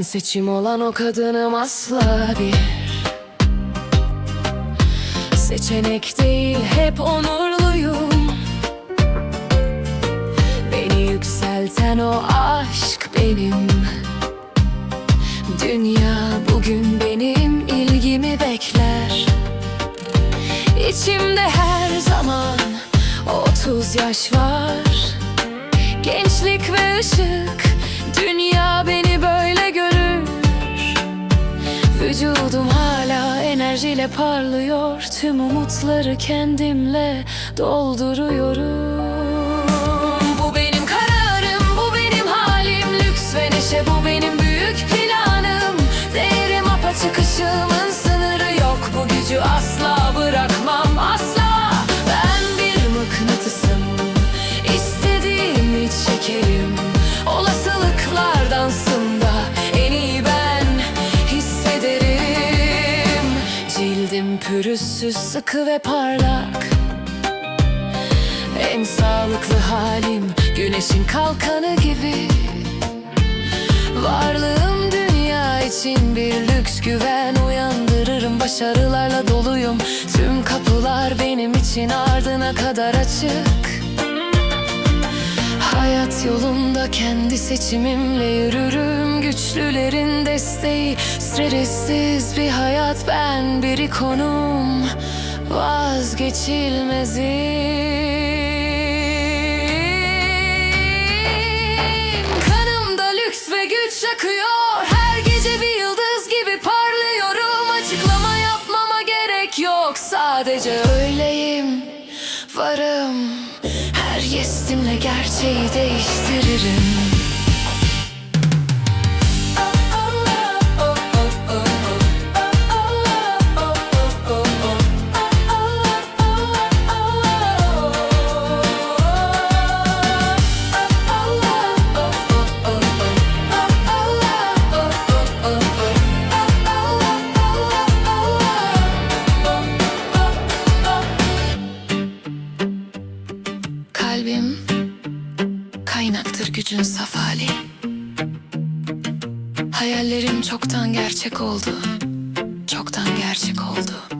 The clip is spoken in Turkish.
Ben seçim olan o kadınım asla bir. Seçenek değil hep onurluyum. Beni yükselten o aşk benim. Dünya bugün benim ilgimi bekler. İçimde her zaman otuz yaş var. Gençlik ve ışık Dünya beni böyle enerjiyle parlıyor. Tüm umutları kendimle dolduruyorum sıkı ve parlak. En sağlıklı halim Güneşin kalkanı gibi. Varlığım dünya için bir lüks güven uyandırırım. Başarılarla doluyum. Tüm kapılar benim için ardına kadar açık. Hayat yolunda kendi seçimimle yürürüm. Güçlülerin desteği. Stressiz bir hayat ben bir ikonum. Vazgeçilmezim. Kanımda lüks ve güç akıyor Her gece bir yıldız gibi parlıyorum. Açıklama yapmama gerek yok. Sadece öyleyim Varım. Her yesimle gerçeği değiştiririm Kalbim kaynaktır gücün saf hali. Hayallerim çoktan gerçek oldu. Çoktan gerçek oldu.